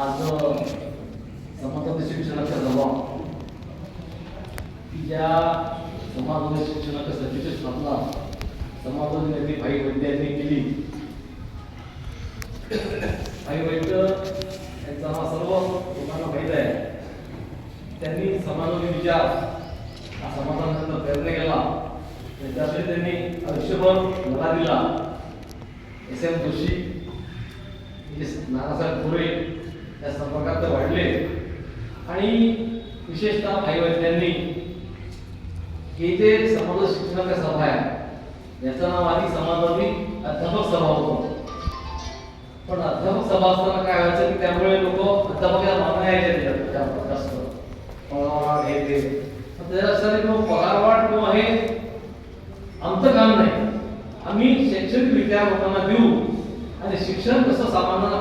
आज समाजातील शिक्षणाचा दबाव. की ज्या समाजाच्या शिक्षणाच्या सचिवची स्थापना समाजातील नेते भाई वैद्य यांनी केली. भाई वैद्य यांचा हा सर्व लोकांना माहीत आहे. त्यांनी समाजातील विचार हा समाजानंतर प्रयत्न केला. त्याच्यासाठी त्यांनी आयुष्यभर लढा दिला. एस एम जोशी नानासाहेब पुरे आणि विशेषतः भाई हे जे समाज शिक्षणाच्या सभा आहे याचं नाव आधी समाजातील अध्यापक सभा होतो. पण अध्यापक सभा असताना काय व्हायचं की त्यामुळे लोक अध्यापकाला मागण्या यायच्या त्याच्यात जास्त- पगारवाढ हे ते. त्याच्यासाठी किंवा पगारवाढ किंवा हे आमचं काम नाही. आम्ही शैक्षणिकरित्या लोकांना देऊ आणि शिक्षण कसं सामान्य